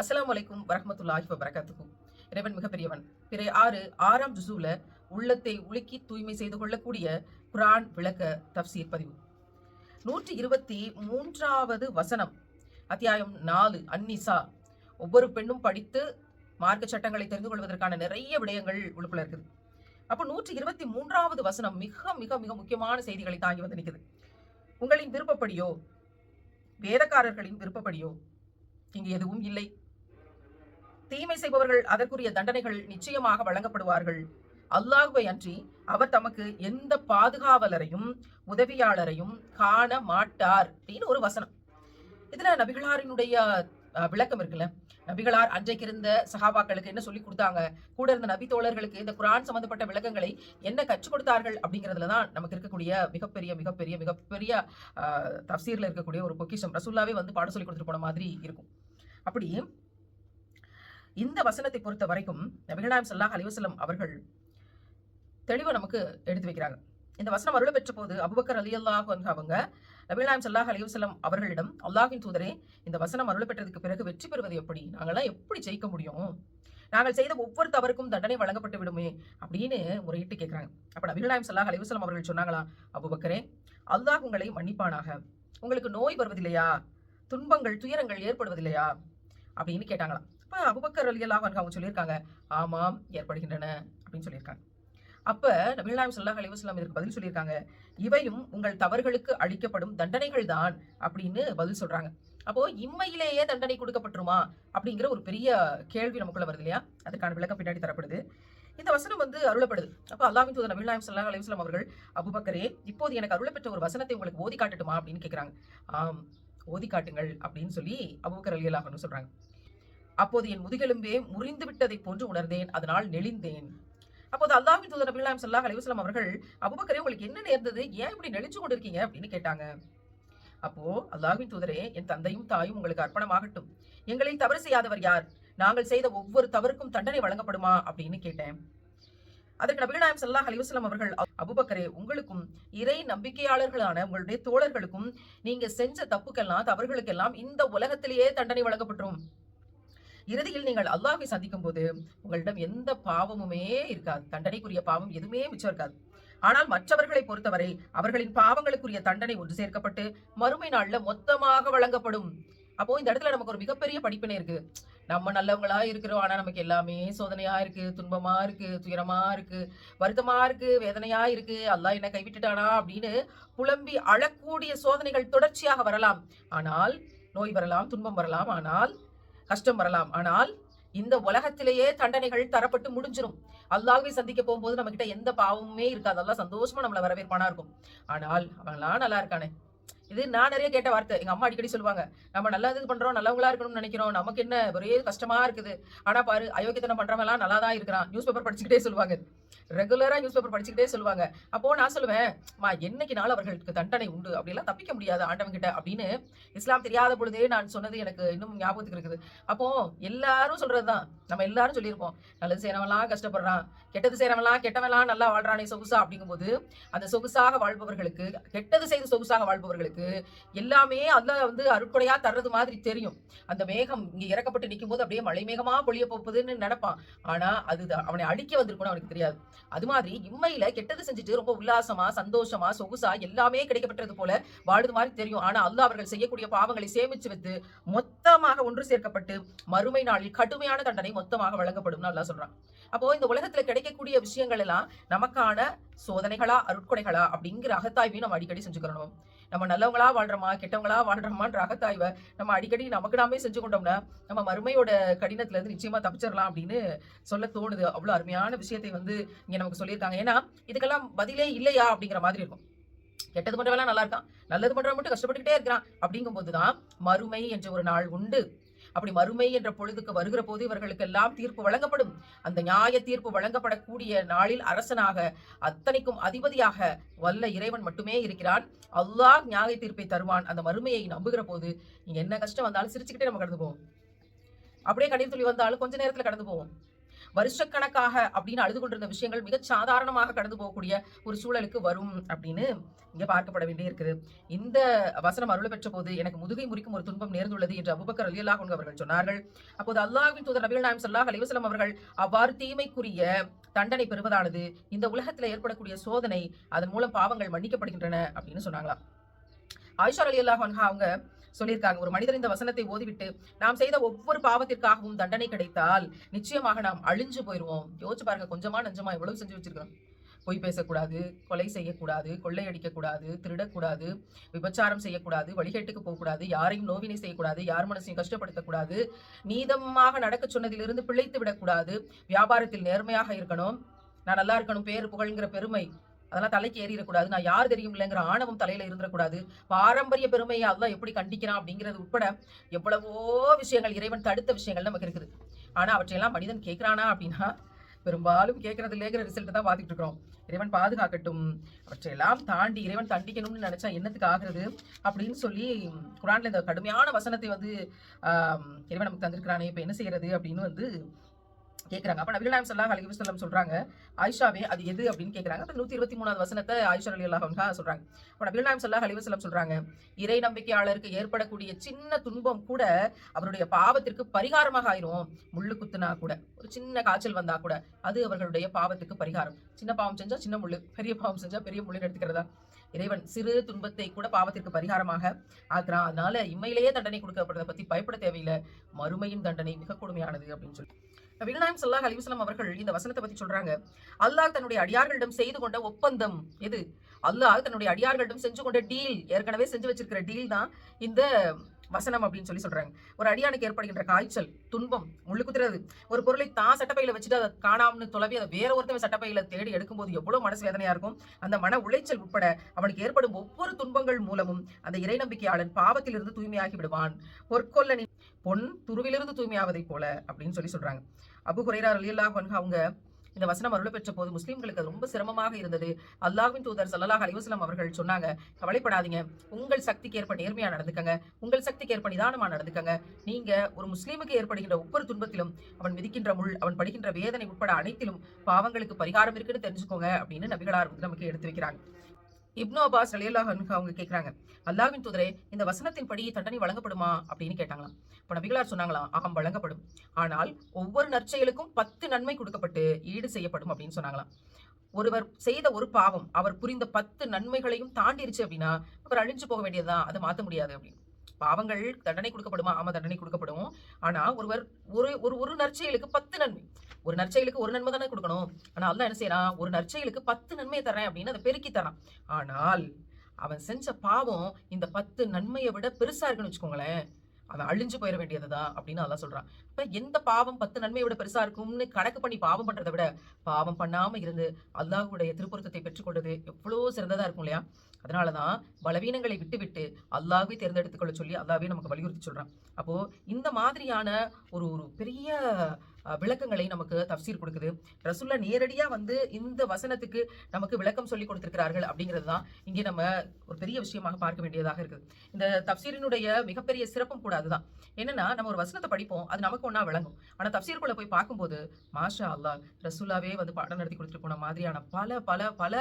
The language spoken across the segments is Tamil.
அஸ்லாம் வலைக்கும் வரமத்துல்லாஹி வபரகாத்துஹு. இறைவன் மிகப்பெரியவன். பிறை ஆறு ஆறாம் ஜுசூல உள்ளத்தை உலுக்கி தூய்மை செய்து கொள்ளக்கூடிய குரான் விளக்க தப்சீர் பதிவு. நூற்றி இருபத்தி மூன்றாவது வசனம் அத்தியாயம் நாலு அன்னிசா ஒவ்வொரு பெண்ணும் படித்து மார்க்க சட்டங்களை தெரிந்து கொள்வதற்கான நிறைய விடயங்கள் உள்ளுக்குள்ள இருக்குது. அப்போ நூற்றி இருபத்தி மூன்றாவது வசனம் மிக மிக மிக முக்கியமான செய்திகளை தாங்கி வந்து நிற்குது உங்களின் விருப்பப்படியோ வேதக்காரர்களின் விருப்பப்படியோ இங்கு எதுவும் இல்லை. தீமை செய்பவர்கள் அதற்குரிய தண்டனைகள் நிச்சயமாக வழங்கப்படுவார்கள். அல்லாஹுவை அன்றி அவர் தமக்கு எந்த பாதுகாவலரையும் உதவியாளரையும் காண மாட்டார் அப்படின்னு ஒரு வசனம். இதுல நபிகளாரினுடைய அஹ், விளக்கம் இருக்குல்ல? நபிகளார் அன்றைக்கு இருந்த சகாபாக்களுக்கு என்ன சொல்லி கொடுத்தாங்க? கூட இருந்த நபி தோழர்களுக்கு இந்த குரான் சம்பந்தப்பட்ட விளக்கங்களை என்ன கற்றுக் கொடுத்தார்கள் அப்படிங்கிறதுல தான் நமக்கு இருக்கக்கூடிய மிகப்பெரிய மிகப்பெரிய மிகப்பெரிய அஹ், இருக்கக்கூடிய ஒரு பொக்கிஷம். ரசூல்லாவே வந்து பாடம் சொல்லி கொடுத்துட்டு போன மாதிரி இருக்கும். அப்படி இந்த வசனத்தை பொறுத்த வரைக்கும் நபிகளாம் சல்லாஹ் அலிவசலம் அவர்கள் தெளிவை நமக்கு எடுத்து வைக்கிறாங்க. இந்த வசனம் அருள பெற்ற போது அபுபக்கர் அலி அல்லாஹ் அவங்க நபிகளாம் சல்லாஹ் அலிவசலம் அவர்களிடம் அல்லாஹின் தூதரே இந்த வசனம் அருள பெற்றதுக்கு பிறகு வெற்றி பெறுவது எப்படி? நாங்களாம் எப்படி ஜெயிக்க முடியும்? நாங்கள் செய்த ஒவ்வொரு தவறுக்கும் தண்டனை வழங்கப்பட்டு விடுமே அப்படின்னு முறையிட்டு கேட்குறாங்க அப்ப நபிகளாம் சல்லாஹ் அலிவசலம் அவர்கள் சொன்னாங்களா? அபுபக்கரே அல்லாஹ் உங்களை மன்னிப்பானாக. உங்களுக்கு நோய் வருவதில்லையா? துன்பங்கள் துயரங்கள் ஏற்படுவதில்லையா? அப்படின்னு கேட்டாங்களாம். அப்ப அபுபக்கர் அலி அல்லாஹ் அவங்க சொல்லியிருக்காங்க. ஆமாம் ஏற்படுகின்றன அப்படின்னு சொல்லியிருக்காங்க. அப்ப நபிநாயம் சல்லாஹ் அலிவஸ்லாம் இதற்கு பதில் சொல்லியிருக்காங்க. இவையும் உங்கள் தவறுகளுக்கு அளிக்கப்படும் தண்டனைகள் தான் அப்படின்னு பதில் சொல்றாங்க. அப்போ இம்மையிலேயே தண்டனை கொடுக்கப்பட்டுருமா அப்படிங்கிற ஒரு பெரிய கேள்வி நமக்குள்ள வருது இல்லையா? அதுக்கான விளக்கம் பின்னாடி தரப்படுது. இந்த வசனம் வந்து அருளப்படுது. அப்ப அல்லாவின் தூதர் நபிநாயம் சல்லாஹ் அலிவஸ்லாம் அவர்கள் அபுபக்கரே இப்போது எனக்கு அருளப்பெற்ற ஒரு வசனத்தை உங்களுக்கு ஓதி காட்டட்டுமா அப்படின்னு கேட்குறாங்க ஆம் ஓதி காட்டுங்கள் அப்படின்னு சொல்லி அபுபக்கர் அலி அல்லாஹ் சொல்றாங்க. அப்போது என் முதுகெலும்பே முறிந்து விட்டதை போன்று உணர்ந்தேன் அதனால் நெளிந்தேன். அப்போது அல்லாஹின் தூதர் நபிகளாம் சல்லாஹ் அலிவஸ்லாம் அவர்கள் அபுபக்கரே உங்களுக்கு என்ன நேர்ந்தது? ஏன் இப்படி நெளிச்சு கொண்டிருக்கீங்க? அப்படின்னு கேட்டாங்க. அப்போ அல்லாஹின் தூதரே என் தந்தையும் தாயும் உங்களுக்கு அர்ப்பணமாகட்டும். எங்களில் தவறு செய்யாதவர் யார்? நாங்கள் செய்த ஒவ்வொரு தவறுக்கும் தண்டனை வழங்கப்படுமா? அப்படின்னு கேட்டேன். அதற்கு நபிகளாயம் சல்லாஹ் அலிவஸ்லாம் அவர்கள் அபுபக்கரே உங்களுக்கும் இறை நம்பிக்கையாளர்களான உங்களுடைய தோழர்களுக்கும் நீங்க செஞ்ச தப்புக்கெல்லாம் தவறுகளுக்கெல்லாம் இந்த உலகத்திலேயே தண்டனை வழங்கப்பட்டுரும். இறுதியில் நீங்கள் அல்லாஹை சந்திக்கும் போது உங்களிடம் எந்த பாவமுமே இருக்காது. தண்டனைக்குரிய பாவம் எதுவுமே மிச்சம் இருக்காது. ஆனால் மற்றவர்களை பொறுத்தவரை அவர்களின் பாவங்களுக்குரிய தண்டனை ஒன்று சேர்க்கப்பட்டு மறுமை நாள்ல மொத்தமாக வழங்கப்படும். அப்போ இந்த இடத்துல நமக்கு ஒரு மிகப்பெரிய படிப்பினை இருக்கு. நம்ம நல்லவங்களா இருக்கிறோம். ஆனா நமக்கு எல்லாமே சோதனையா இருக்கு. துன்பமா இருக்கு. துயரமா இருக்கு. வருத்தமா இருக்கு. வேதனையா இருக்கு. அல்லாஹ் என்ன கைவிட்டுட்டானா அப்படின்னு புலம்பி அழக்கூடிய சோதனைகள் தொடர்ச்சியாக வரலாம். ஆனால் நோய் வரலாம் துன்பம் வரலாம். ஆனால் கஷ்டம் வரலாம். ஆனால் இந்த உலகத்திலேயே தண்டனைகள் தரப்பட்டு முடிஞ்சிடும் அல்லாஹ்வை சந்திக்க போகும்போது நம்ம கிட்ட எந்த பாவமுமே இருக்காது. அதெல்லாம் சந்தோஷமா நம்மள வரவேற்பானா இருக்கும். ஆனால் அவன்லாம் நல்லா இருக்கானே. இது நான் நிறைய கேட்ட வார்த்தை. எங்க அம்மா அடிக்கடி சொல்லுவாங்க நம்ம நல்லது பண்றோம் நல்லவங்களா இருக்கணும்னு நினைக்கிறோம். நமக்கு என்ன ஒரே கஷ்டமா இருக்குது. ஆனா பாரு அயோக்கியத்தனம் பண்றவங்க எல்லாம் நல்லா தான் இருக்கிறான். நியூஸ் பேப்பர் படிச்சுக்கிட்டே சொல்லுவாங்க. ரெகுலரா நியூஸ் பேப்பர் படிச்சுக்கிட்டே சொல்லுவாங்க. அப்போ நான் சொல்லுவேன் மா என்னைக்குனாலும் அவர்களுக்கு தண்டனை உண்டு? அப்படிலாம் தப்பிக்க முடியாது ஆண்டவன் கிட்ட அப்படின்னு இஸ்லாம் தெரியாத பொழுதே நான் சொன்னது எனக்கு இன்னும் ஞாபகத்துக்கு இருக்குது. அப்போ எல்லாரும் சொல்றதுதான். நம்ம எல்லாரும் சொல்லியிருப்போம் நல்லது செய்யறவெல்லாம் கஷ்டப்படுறான் கெட்டது செய்யறவன்லாம் கெட்டவெல்லாம் நல்லா வாழ்றானே சொகுசா அப்படிங்கும்போது அந்த சொகுசாக வாழ்பவர்களுக்கு கெட்டது செய்து சொகுசாக வாழ்பவர்களுக்கு எல்லாமே அல்லாஹ் வந்து அருட்கொடையா தர்றது மாதிரி தெரியும். அந்த மேகம் இங்க இறக்கப்பட்டு நிற்கும் போது அப்படியே மழை மேகமா பொழிய போகுதுன்னு நினைப்பான். ஆனா அது அவனை அடிக்க வந்திருக்கணும் அவனுக்கு தெரியாது. அது மாதிரி இம்மையில கெட்டது செஞ்சுட்டு ரொம்ப உல்லாசமா சந்தோஷமா சொகுசா எல்லாமே கிடைக்கப்பட்டது போல வாழுது மாதிரி தெரியும். ஆனா அல்லாஹ் அவர்கள் செய்யக்கூடிய பாவங்களை சேமிச்சு வைத்து மொத்தமாக ஒன்று சேர்க்கப்பட்டு மறுமை நாளில் கடுமையான தண்டனை மொத்தமாக வழங்கப்படும்னு நல்லா சொல்றான். அப்போ இந்த உலகத்துல கிடைக்கக்கூடிய விஷயங்கள் எல்லாம் நமக்கான சோதனைகளா அருட்கொடைகளா அப்படிங்கிற அகத்தாய்வையும் நம்ம அடிக்கடி செஞ்சுக்கிறணும். நம்ம நல்லவங்களா வாழ்றோமா கெட்டவங்களா வாழ்றோமான்ற அகத்தாய்வை நம்ம அடிக்கடி நமக்கு நாமே செஞ்சு கொண்டோம்னா நம்ம மறுமையோட கடினத்துல இருந்து நிச்சயமா தப்பிச்சிடலாம் அப்படின்னு சொல்ல தோணுது. அவ்வளவு அருமையான விஷயத்தை வந்து இங்க நமக்கு சொல்லியிருக்காங்க. ஏன்னா இதுக்கெல்லாம் பதிலே இல்லையா அப்படிங்கிற மாதிரி இருக்கும். கெட்டது பண்றவெல்லாம் நல்லா இருக்கான். நல்லது பண்றவன் மட்டும் கஷ்டப்பட்டுக்கிட்டே இருக்கிறான். அப்படிங்கும்போது தான் மறுமை என்ற ஒரு நாள் உண்டு. அப்படி மறுமை என்ற பொழுதுக்கு வருகிற போது இவர்களுக்கு எல்லாம் தீர்ப்பு வழங்கப்படும். அந்த நியாய தீர்ப்பு வழங்கப்படக்கூடிய நாளில் அரசனாக அத்தனைக்கும் அதிபதியாக வல்ல இறைவன் மட்டுமே இருக்கிறான். அல்லாஹ் நியாய தீர்ப்பை தருவான். அந்த மறுமையை நம்புகிற போது நீங்க என்ன கஷ்டம் வந்தாலும் சிரிச்சுக்கிட்டே நம்ம கடந்து போவோம். அப்படியே கண்ணீர் துளி வந்தாலும் கொஞ்ச நேரத்துல கடந்து போவோம். வருஷக்கணக்காக அப்படின்னு அழுது கொண்டிருந்த விஷயங்கள் மிக சாதாரணமாக கடந்து போகக்கூடிய ஒரு சூழலுக்கு வரும் அப்படின்னு இங்கே பார்க்கப்பட வேண்டிய இருக்குது இந்த வசனம் அருள் பெற்ற போது எனக்கு முதுகை முறிக்கும் ஒரு துன்பம் நேர்ந்துள்ளது என்று அபுபக்கர் அலி அல்லாஹ் அவர்கள் சொன்னார்கள். அப்போது அல்லாஹ்வின் தூதர் நபிகள் நாயம் சல்லாஹ் அலிவசலம் அவர்கள் அவ்வாறு தீமைக்குரிய தண்டனை பெறுவதானது இந்த உலகத்தில் ஏற்படக்கூடிய சோதனை அதன் மூலம் பாவங்கள் மன்னிக்கப்படுகின்றன அப்படின்னு சொன்னாங்களாம். ஆயிஷா அலி அல்லாஹ் அவங்க சொல்லியிருக்காங்க. ஒரு மனிதர் இந்த வசனத்தை ஓதிவிட்டு நாம் செய்த ஒவ்வொரு பாவத்திற்காகவும் தண்டனை கிடைத்தால் நிச்சயமாக நாம் அழிஞ்சு போயிடுவோம் யோசிச்சு பாருங்க கொஞ்சமா நஞ்சமா எவ்வளவு செஞ்சு வச்சிருக்கிறோம். பொய் பேசக்கூடாது கொலை செய்யக்கூடாது கொள்ளையடிக்கக்கூடாது திருடக்கூடாது விபச்சாரம் செய்யக்கூடாது வழிகேட்டுக்கு போகக்கூடாது யாரையும் நோவினை செய்யக்கூடாது யார் மனசையும் கஷ்டப்படுத்தக்கூடாது நீதமாக நடக்க சொன்னதிலிருந்து பிழைத்து விடக்கூடாது வியாபாரத்தில் நேர்மையாக இருக்கணும் நான் நல்லா இருக்கணும் பேர் புகழ்ங்கிற பெருமை அதெல்லாம் தலைக்கு ஏறிடக்கூடாது. நான் யார் தெரியும் இல்லைங்கிற ஆணவம் தலையில இருந்துடக்கூடாது. பாரம்பரிய பெருமையை அதெல்லாம் எப்படி கண்டிக்கிறான் அப்படிங்கிறது உட்பட எவ்வளவோ விஷயங்கள் இறைவன் தடுத்த விஷயங்கள் நமக்கு இருக்குது. ஆனா அவற்றையெல்லாம் மனிதன் கேட்கிறானா அப்படின்னா பெரும்பாலும் கேட்கறது இல்லைங்கிற ரிசல்ட் தான் பார்த்துட்டு இருக்கிறோம். இறைவன் பாதுகாக்கட்டும். அவற்றையெல்லாம் தாண்டி இறைவன் தண்டிக்கணும்னு நினைச்சா என்னத்துக்கு ஆகுறது? அப்படின்னு சொல்லி குரான்ல இந்த கடுமையான வசனத்தை வந்து இறைவன் நமக்கு தந்திருக்கிறானே இப்போ என்ன செய்யறது அப்படின்னு வந்து கேட்குறாங்க அப்போ நபிகள் நாயம் சல்லாஹ் அலி வஸல்லம் சொல்றாங்க ஆயிஷாவே அது எது? அப்படின்னு கேட்குறாங்க அப்போ நூற்றி இருபத்தி மூணாவது வசனத்தை ஆயிஷா அலி அல்லாஹா சொல்றாங்க. அப்போ நபிகள் நாயம் சல்லாஹ் அலி வஸல்லம் சொல்றாங்க இறை நம்பிக்கையாளருக்கு ஏற்படக்கூடிய சின்ன துன்பம் கூட அவருடைய பாவத்திற்கு பரிகாரமாக ஆயிரும். முள்ளு குத்துனா கூட ஒரு சின்ன காய்ச்சல் வந்தா கூட அது அவர்களுடைய பாவத்துக்கு பரிகாரம். சின்ன பாவம் செஞ்சா சின்ன முள்ளு பெரிய பாவம் செஞ்சால் பெரிய முள்ளுன்னு எடுத்துக்கிறதா? இறைவன் சிறு துன்பத்தை கூட பாவத்திற்கு பரிகாரமாக ஆக்குறான். அதனால இம்மையிலேயே தண்டனை கொடுக்கப்படுறதை பத்தி பயப்பட தேவையில்லை. மறுமையின் தண்டனை மிக கொடுமையானது அப்படின்னு சொல்லி. நபிகள் சல்லாஹ் ஸல்லல்லாஹு அவர்கள் இந்த வசனத்தை பத்தி சொல்றாங்க. அல்லாஹ் தன்னுடைய அடியார்களிடம் செய்து கொண்ட ஒப்பந்தம் எது? அல்லாஹ் தன்னுடைய அடியார்களிடம் செஞ்சு கொண்ட டீல் ஏற்கனவே செஞ்சு வச்சிருக்கிற டீல் தான் இந்த வசனம் அப்படின்னு சொல்லி சொல்றாங்க. ஒரு அடியானுக்கு ஏற்படுகின்ற காய்ச்சல் துன்பம் முள்ளு குத்துறது ஒரு பொருளை தான் சட்டப்பையில வச்சுட்டு அதை காணாமனு தொலைவி அதை வேற ஒருத்தவன் சட்டப்பையில தேடி எடுக்கும்போது எவ்வளவு மனசு வேதனையா இருக்கும். அந்த மன உளைச்சல் உட்பட அவனுக்கு ஏற்படும் ஒவ்வொரு துன்பங்கள் மூலமும் அந்த இறை நம்பிக்கையாளன் பாவத்திலிருந்து தூய்மையாகி விடுவான். பொற்கொல்லனின் பொன் துருவிலிருந்து தூய்மையாவதைப் போல அப்படின்னு சொல்லி சொல்றாங்க. அபு குரைரா அலியல்லா அவங்க இந்த வசனம் அருள பெற்ற போது முஸ்லீம்களுக்கு ரொம்ப சிரமமாக இருந்தது. அல்லாஹ்வின் தூதர் சல்லாஹ் அலிவசலம் அவர்கள் சொன்னாங்க கவலைப்படாதீங்க. உங்கள் சக்திக்கு ஏற்ப நேர்மையா நடந்துக்கங்க. உங்கள் சக்திக்கு ஏற்ப நிதானமா நடந்துக்கங்க. நீங்க ஒரு முஸ்லீமுக்கு ஏற்படுகின்ற ஒவ்வொரு துன்பத்திலும் அவன் விதிக்கின்ற முள் அவன் படுகின்ற வேதனை உட்பட அனைத்திலும் பாவங்களுக்கு பரிகாரம் இருக்குன்னு தெரிஞ்சுக்கோங்க அப்படின்னு நபிகளார் வந்து நமக்கு எடுத்து வைக்கிறாங்க. இப்னு அபாஸ் அலியல்லாஹ் அவங்க கேட்குறாங்க அல்லாஹ்வின் தூதரே இந்த வசனத்தின் படி தண்டனை வழங்கப்படுமா? அப்படின்னு கேட்டாங்களாம். இப்போ நபிகளார் சொன்னாங்களாம் ஆகம் வழங்கப்படும். ஆனால் ஒவ்வொரு நற்செயலுக்கும் பத்து நன்மை கொடுக்கப்பட்டு ஈடு செய்யப்படும் அப்படின்னு சொன்னாங்களாம். ஒருவர் செய்த ஒரு பாவம் அவர் புரிந்த பத்து நன்மைகளையும் தாண்டிருச்சு அப்படின்னா அவர் அழிஞ்சு போக வேண்டியதுதான் அதை மாற்ற முடியாது அப்படின்னு. பாவங்கள் தண்டனை கொடுக்கப்படுமா? ஆமா தண்டனை கொடுக்கப்படும். ஆனா ஒருவர் ஒரு ஒரு ஒரு நற்செயலுக்கு பத்து நன்மை. ஒரு நற்செயலுக்கு ஒரு நன்மை தானே கொடுக்கணும். ஆனா அல்லாஹ் என்ன செய்யறான்? ஒரு நற்செயலுக்கு பத்து நன்மையை தரேன் அப்படின்னு அதை பெருக்கி தரான் ஆனால் அவன் செஞ்ச பாவம் இந்த பத்து நன்மையை விட பெருசா இருக்குன்னு வச்சுக்கோங்களேன். அது அழிஞ்சு போயிட வேண்டியதுதான் அப்படின்னு அதெல்லாம் சொல்றான். இப்ப எந்த பாவம் பத்து நன்மையை விட பெருசா இருக்கும்னு கணக்கு பண்ணி பாவம் பண்றதை விட பாவம் பண்ணாம இருந்து அல்லாஹ்வுடைய திருப்பொருத்தத்தை பெற்றுக்கொண்டது எவ்வளோ சிறந்ததா இருக்கும் இல்லையா? அதனாலதான் பலவீனங்களை விட்டு விட்டு தேர்ந்தெடுத்துக்கொள்ள கொள்ள சொல்லி அல்லாவே நமக்கு வலியுறுத்தி சொல்றான். அப்போ இந்த மாதிரியான ஒரு ஒரு பெரிய விளக்கங்களை நமக்கு தப்சீர் கொடுக்குது. ரசுல்லா நேரடியாக வந்து இந்த வசனத்துக்கு நமக்கு விளக்கம் சொல்லி கொடுத்திருக்கிறார்கள் அப்படிங்கிறது தான் இங்கே நம்ம ஒரு பெரிய விஷயமாக பார்க்க வேண்டியதாக இருக்குது. இந்த தப்சீரினுடைய மிகப்பெரிய சிறப்பும் கூட அதுதான். என்னன்னா நம்ம ஒரு வசனத்தை படிப்போம் அது நமக்கு ஒன்றா விளங்கும். ஆனால் தப்சீருக்குள்ள போய் பார்க்கும்போது மாஷா அல்லா ரசுல்லாவே வந்து பாடம் நடத்தி கொடுத்துட்டு போன மாதிரியான பல பல பல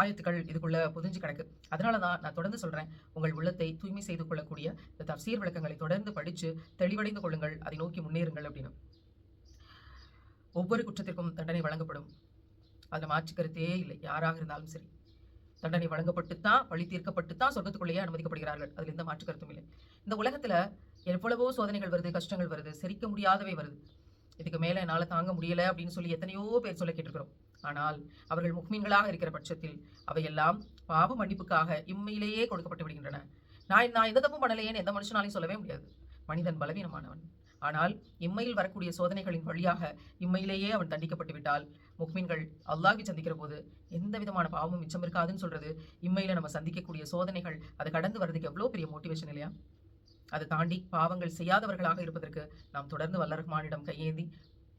ஆயத்துக்கள் இதுக்குள்ள புதிஞ்சு கிடக்கு. அதனால தான் நான் தொடர்ந்து சொல்றேன் உங்கள் உள்ளத்தை தூய்மை செய்து கொள்ளக்கூடிய இந்த தப்சீர் விளக்கங்களை தொடர்ந்து படித்து தெளிவடைந்து கொள்ளுங்கள் அதை நோக்கி முன்னேறுங்கள் அப்படின்னு. ஒவ்வொரு குற்றத்திற்கும் தண்டனை வழங்கப்படும். அதில் மாற்று கருத்தே இல்லை. யாராக இருந்தாலும் சரி. தண்டனை வழங்கப்பட்டுத்தான் பழி தீர்க்கப்பட்டுத்தான் சொர்க்கத்துக்குள்ளேயே அனுமதிக்கப்படுகிறார்கள். அதில் எந்த மாற்று கருத்தும் இல்லை. இந்த உலகத்துல எவ்வளவோ சோதனைகள் வருது கஷ்டங்கள் வருது சிரிக்க முடியாதவை வருது. இதுக்கு மேல என்னால தாங்க முடியல அப்படின்னு சொல்லி எத்தனையோ பேர் சொல்ல கேட்டிருக்கிறோம். ஆனால் அவர்கள் முக்மீன்களாக இருக்கிற பட்சத்தில் அவையெல்லாம் பாவ மன்னிப்புக்காக இம்மையிலேயே கொடுக்கப்பட்டு விடுகின்றன. நான் நான் எந்த தப்பும் பண்ணலையேன்னு எந்த மனுஷனாலையும் சொல்லவே முடியாது. மனிதன் பலவீனமானவன். ஆனால் இம்மையில் வரக்கூடிய சோதனைகளின் வழியாக இம்மையிலேயே அவன் தண்டிக்கப்பட்டு விட்டால். முக்மீன்கள் அல்லாஹி சந்திக்கிற போது எந்த விதமான பாவமும் மிச்சம் இருக்காதுன்னு சொல்றது இம்மையில நம்ம சந்திக்கக்கூடிய சோதனைகள் அதை கடந்து வர்றதுக்கு எவ்வளோ பெரிய மோட்டிவேஷன் இல்லையா? அதை தாண்டி பாவங்கள் செய்யாதவர்களாக இருப்பதற்கு நாம் தொடர்ந்து வல்லரஹ்மானிடம் கையேந்தி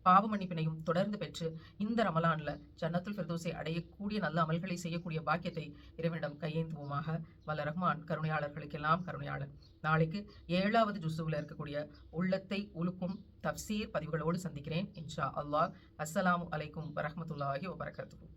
பாவ மன்னிப்பினையும் தொடர்ந்து பெற்று இந்த ரமலான்ல ஜன்னத்துல் ஃபிர்தோஸை அடையக்கூடிய நல்ல அமல்களை செய்யக்கூடிய பாக்கியத்தை இறைவனிடம் கையேந்துவோமாக. வல்ல ரஹ்மான் கருணையாளர்களுக்கெல்லாம் கருணையாளர் நாளைக்கு ஏழாவது ஜுசுவில் இருக்கக்கூடிய உள்ளத்தை உலுக்கும் தப்சீர் பதிவுகளோடு சந்திக்கிறேன். இன்ஷா அல்லாஹ். அஸ்ஸலாமு அலைக்கும் வரமத்துல்லாஹி வபரகாத்துஹு.